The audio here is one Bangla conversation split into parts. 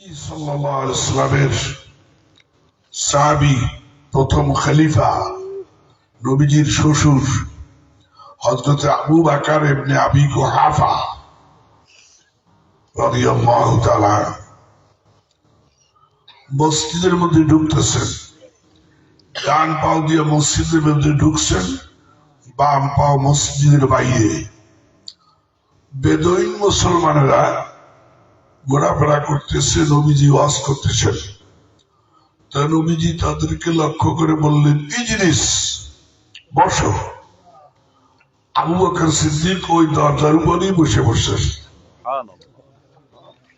ইসলামের সাহাবি, প্রথম খলিফা, নবীজির শ্বশুর হজরত আবু বাকার এমনি আবি তাআলা মসজিদের মধ্যে ঢুকতেছেন। ডান পাও দিয়ে মসজিদের মধ্যে ঢুকছেন, বাম পাও মসজিদের বাইরে। বেদইন মুসলমানেরা ঘোরাফেরা করতেছে, নবীজি ওয়াজ করতেছেন। তা নবীজি তাদেরকে লক্ষ্য করে বললেন এই জিনিস বসো। আবু বকর সিদ্দিক ওই দরজার উপরেই বসে বসে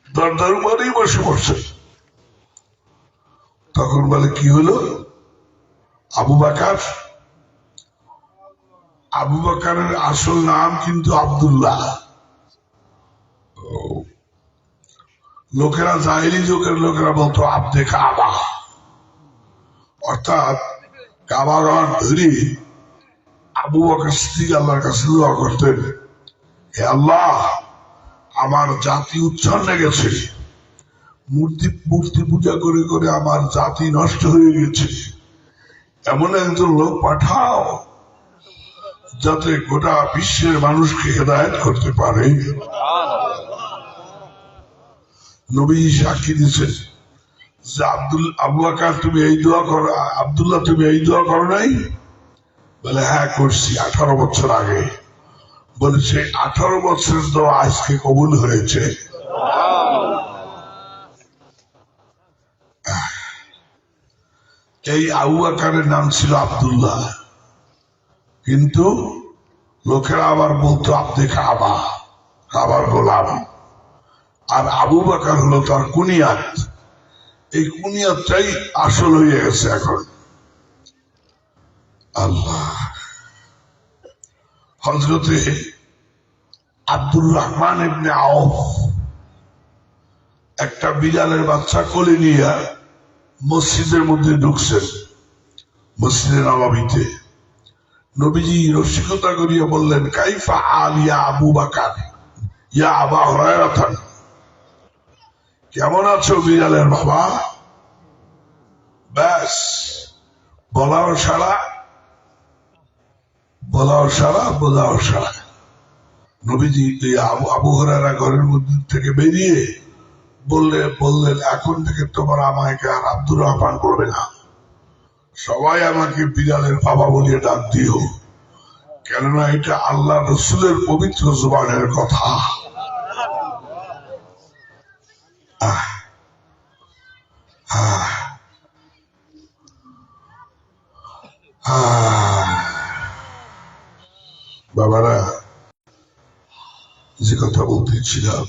দরজার উপরেই বসে বসে তখন বলে, কি হলো? আবু বাকার, আবু বাকারের আসল নাম কিন্তু আব্দুল্লাহ। লোকেরা জাহিলি যুগের লোকেরা বলতো আব্দে কাবা। অর্থাৎ কাবার ধরে, আবু বকর সিদ্দিক আল্লাহর কাছে দোয়া করতেন, হে আল্লাহ, আমার জাতি উচ্ছন্নে গেছে। মূর্তি মূর্তি পূজা করে করে আমার জাতি নষ্ট হয়ে গেছে। এমন একজন লোক পাঠাও, যাতে গোটা বিশ্বের মানুষকে হেদায়ত করতে পারে। নবী সাক্ষী দিচ্ছেন যে আব্দুল, আবু আকার তুমি এই দোয়া করো, আবদুল্লাহ, তুমি এই দোয়া করো নাই? বলে হ্যাঁ করছি, আঠারো বছর আগে। বলেছে আঠারো বছরের দোয়া আজকে কবুল হয়েছে। এই আবু আকারের নাম ছিল আব্দুল্লাহ। কিন্তু লোকেরা আবার বলতো আপনি কাবা, কাবার গোলাম। আর আবু বাকার হলো তার কুনিয়াত। এই কুনিয়াতটাই আসল হয়ে গেছে এখন। আল্লাহ। হজরতে আব্দুর রহমান ইবনে আউফ একটা বিড়ালের বাচ্চা কোলে নিয়ে মসজিদের মধ্যে ঢুকছেন, মসজিদে নবাবিতে। নবীজি রসিকতা করিয়া বললেন, কাইফা আলিয়া আবু বাকার? ইয়া আবা হরায়রাথান কেমন আছো বিড়ালের বাবা? ব্যাস, বলাও সারা বলাও সারা বলাও সারা। নবীজি এই আবু হরারা ঘরের মধ্যে থেকে বেরিয়ে বললে বললেন এখন থেকে তোমার আমাকে আর আব্দুর রহমান করবে না। সবাই আমাকে বিড়ালের বাবা বলিয়ে ডাক দিও। কেননা এটা আল্লাহ রসুলের পবিত্র জুবানের কথা। বাবারা যে কথা বলতেছিলাম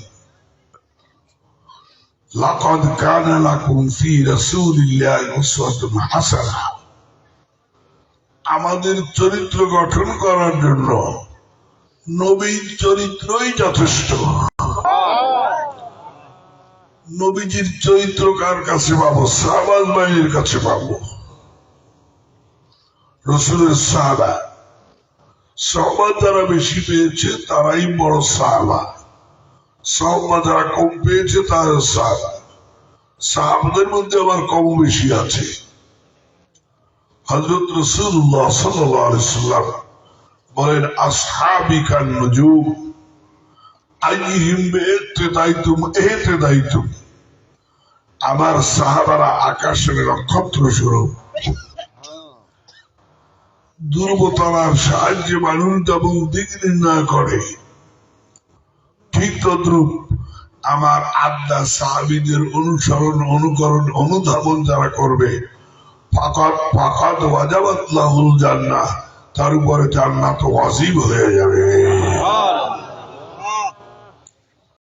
لقد كان لكم في رسول الله أسوة حسنة আমাদের চরিত্র গঠন করার জন্য নবীর চরিত্রই যথেষ্ট নবীজির চরিত্র কার কাছে পাবো সাহাবাজ বাহিনীর কাছে পাবো রসুলের সাহাবা। সহবা যারা বেশি পেয়েছে, তারাই বড় সাহাবা। সহবা যারা কম পেয়েছে তারা সাহাবা। সাহাবাদের মধ্যে আবার কম বেশি আছে। হজরত রসুল্লাহ সাল্লাম বলেন আসহাবি কান এতেদাইতুম আমার সাহাবারা আকাশের নক্ষত্র স্বরূপ। সাহায্যে মানুষ করে, ঠিক তদ্রুপ আমার আড্ডা সাহাবিদের অনুসরণ, অনুকরণ, অনুধাবন যারা করবে তার উপরে জান্নাত ওয়াজিব হয়ে যাবে।